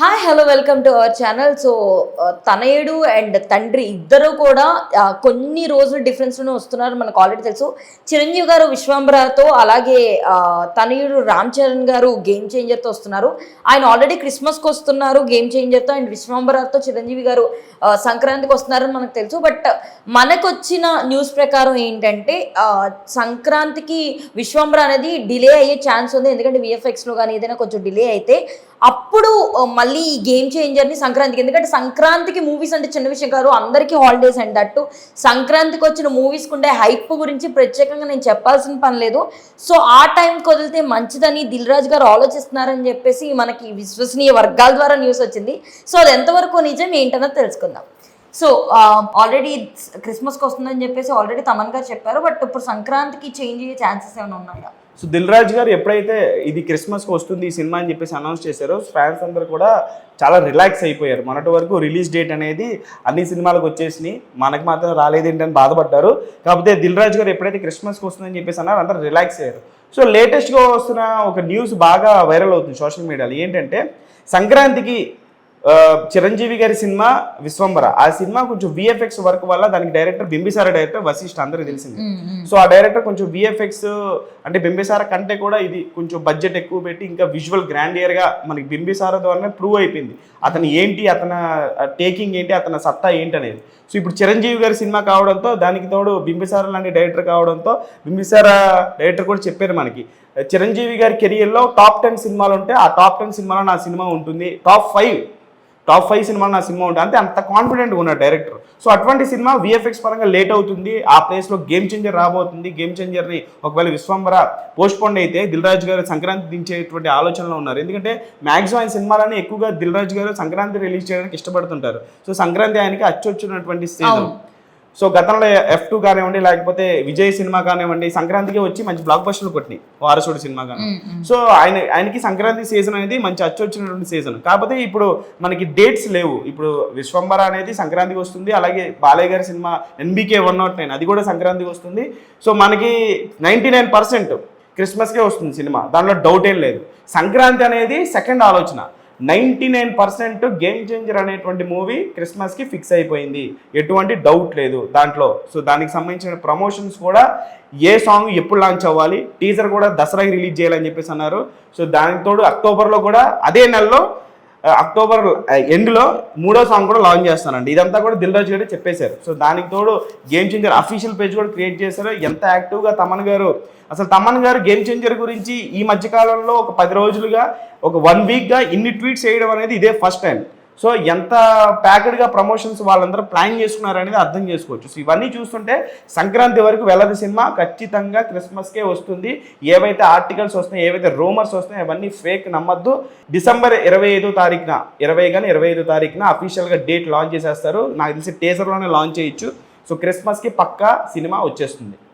Hi hello welcome to our channel so తనయుడు and తండ్రి ఇద్దరు కూడా కొన్ని రోజుల డిఫరెన్స్లోనే వస్తున్నారు మనకు ఆల్రెడీ తెలుసు. చిరంజీవి గారు విశ్వంబరాతో అలాగే తనయుడు రామ్ చరణ్ గారు గేమ్ చేంజర్తో వస్తున్నారు. ఆయన ఆల్రెడీ క్రిస్మస్కి వస్తున్నారు గేమ్ చేంజర్తో అండ్ విశ్వంబరాతో చిరంజీవి గారు సంక్రాంతికి వస్తున్నారని మనకు తెలుసు. బట్ మనకు వచ్చిన న్యూస్ ప్రకారం ఏంటంటే సంక్రాంతికి విశ్వంబర అనేది డిలే అయ్యే ఛాన్స్ ఉంది. ఎందుకంటే విఎఫ్ఎక్స్లో కానీ ఏదైనా కొంచెం డిలే అయితే అప్పుడు మళ్ళీ ఈ గేమ్ చేంజర్ని సంక్రాంతికి. ఎందుకంటే సంక్రాంతికి మూవీస్ అంటే చిన్న విషయం కాదు అందరికీ హాలిడేస్ అండ్ అట్టు సంక్రాంతికి వచ్చిన మూవీస్కి ఉండే హైప్ గురించి ప్రత్యేకంగా నేను చెప్పాల్సిన పని లేదు. సో ఆ టైంకి వదిలితే మంచిదని దిల్ రాజు గారు ఆలోచిస్తున్నారని చెప్పేసి మనకి విశ్వసనీయ వర్గాల ద్వారా న్యూస్ వచ్చింది. సో అది ఎంతవరకు నిజం ఏంటన్నది తెలుసుకుందాం. సో ఆల్రెడీ క్రిస్మస్కి వస్తుందని చెప్పేసి ఆల్రెడీ తమన్ గారు చెప్పారు బట్ ఇప్పుడు సంక్రాంతికి చేంజ్ అయ్యే ఛాన్సెస్ ఏమైనా ఉన్నాయా? సో దిల్ రాజు గారు ఎప్పుడైతే ఇది క్రిస్మస్కి వస్తుంది ఈ సినిమా అని చెప్పేసి అనౌన్స్ చేశారో ఫ్యాన్స్ అందరూ కూడా చాలా రిలాక్స్ అయిపోయారు. మొన్నటి వరకు రిలీజ్ డేట్ అనేది అన్ని సినిమాలకు వచ్చేసినాయి. మనకు మాత్రం రాలేదేంటని బాధపడ్డారు. కాకపోతే దిల్ రాజు గారు ఎప్పుడైతే క్రిస్మస్కి వస్తుందని చెప్పేసి అన్నారు అందరూ రిలాక్స్ అయ్యారు. సో లేటెస్ట్గా వస్తున్న ఒక న్యూస్ బాగా వైరల్ అవుతుంది సోషల్ మీడియాలో. ఏంటంటే సంక్రాంతికి చిరంజీవి గారి సినిమా విశ్వంబర ఆ సినిమా కొంచెం విఎఫ్ఎక్స్ వర్క్ వల్ల దానికి డైరెక్టర్ బింబిసార డైరెక్టర్ వశిష్ఠ అందరికీ తెలిసింది. సో ఆ డైరెక్టర్ కొంచెం విఎఫ్ఎక్స్ అంటే బింబిసార కంటే కూడా ఇది కొంచెం బడ్జెట్ ఎక్కువ పెట్టి ఇంకా విజువల్ గ్రాండియర్గా మనకి బింబిసార ద్వారానే ప్రూవ్ అయిపోయింది. అతను ఏంటి అతని టేకింగ్ ఏంటి అతని సత్తా ఏంటి అనేది. సో ఇప్పుడు చిరంజీవి గారి సినిమా కావడంతో దానికి తోడు బింబిసార లాంటి డైరెక్టర్ కావడంతో బింబిసార డైరెక్టర్ కూడా చెప్పారు మనకి. చిరంజీవి గారి కెరియర్లో టాప్ టెన్ సినిమాలు ఉంటే ఆ టాప్ టెన్ సినిమాలో నా సినిమా ఉంటుంది. టాప్ ఫైవ్ టాప్ ఫైవ్ సినిమా నా సినిమా ఉంటుంది అంటే అంత కాన్ఫిడెంట్గా ఉన్నాడు డైరెక్టర్ సో అటువంటి సినిమా విఎఫ్ఎక్స్ పరంగా లేట్ అవుతుంది. ఆ ప్లేస్లో గేమ్ చేంజర్ రాబోతుంది. గేమ్ చేంజర్ని ఒకవేళ విశ్వంబర పోస్ట్పోండ్ అయితే దిల్ రాజు గారు సంక్రాంతి దించేటువంటి ఆలోచనలో ఉన్నారు. ఎందుకంటే మ్యాక్సిమం ఆయన సినిమాలని ఎక్కువగా దిల్ రాజు గారు సంక్రాంతి రిలీజ్ చేయడానికి ఇష్టపడుతుంటారు. సో సంక్రాంతి ఆయనకి అచ్చొచ్చినటువంటి సీజన్ సో గతంలో ఎఫ్ టూ కానివ్వండి లేకపోతే విజయ్ సినిమా కానివ్వండి సంక్రాంతికి వచ్చి మంచి బ్లాక్ బస్టర్లు కొట్టినాయి వారసుడు సినిమా కానీ. సో ఆయన ఆయనకి సంక్రాంతి సీజన్ అనేది మంచి అచ్చొచ్చినటువంటి సీజన్ కాకపోతే ఇప్పుడు మనకి డేట్స్ లేవు. ఇప్పుడు విశ్వంబర అనేది సంక్రాంతికి వస్తుంది అలాగే బాలయ్య గారి cinema NBK one nought nine అది కూడా సంక్రాంతికి వస్తుంది. సో మనకి నైంటీ నైన్ పర్సెంట్ క్రిస్మస్కే వస్తుంది సినిమా దాంట్లో డౌట్ ఏం లేదు. సంక్రాంతి అనేది సెకండ్ ఆలోచన. Ninety nine percent game changer అనేటువంటి మూవీ క్రిస్మస్కి ఫిక్స్ అయిపోయింది. ఎటువంటి డౌట్ లేదు దాంట్లో. సో దానికి సంబంధించిన ప్రమోషన్స్ కూడా ఏ సాంగ్ ఎప్పుడు లాంచ్ అవ్వాలి? టీజర్ కూడా దసరాకి రిలీజ్ చేయాలని చెప్పేసి అన్నారు. సో దానికి తోడు అక్టోబర్లో కూడా అదే నెలలో అక్టోబర్ ఎండ్లో మూడో సాంగ్ కూడా లాంచ్ చేస్తానండి. ఇదంతా కూడా దిల్ రాజు గారు చెప్పేశారు. సో దానికి తోడు గేమ్ చేంజర్ అఫీషియల్ పేజ్ కూడా క్రియేట్ చేశారు. ఎంత యాక్టివ్గా తమన్ గారు. అసలు తమన్ గారు గేమ్ చేంజర్ గురించి ఈ మధ్యకాలంలో ఒక పది రోజులుగా ఒక వన్ వీక్గా ఇన్ని ట్వీట్స్ చేయడం అనేది ఇదే ఫస్ట్ టైం సో ఎంత ప్యాకెడ్గా ప్రమోషన్స్ వాళ్ళందరూ ప్లాన్ చేసుకున్నారనేది అర్థం చేసుకోవచ్చు. సో ఇవన్నీ చూస్తుంటే సంక్రాంతి వరకు వెళ్ళదు సినిమా ఖచ్చితంగా క్రిస్మస్కే వస్తుంది. ఏవైతే ఆర్టికల్స్ వస్తున్నాయి ఏవైతే రూమర్స్ వస్తున్నాయి అవన్నీ ఫేక్ నమ్మద్దు. డిసెంబర్ ఇరవై ఐదో తారీఖున ఇరవై కానీ ఇరవై ఐదో తారీఖున అఫీషియల్గా డేట్ లాంచ్ చేసేస్తారు. నాకు తెలిసి టేజర్లోనే లాంచ్ చేయొచ్చు. సో క్రిస్మస్కి పక్కా సినిమా వచ్చేస్తుంది.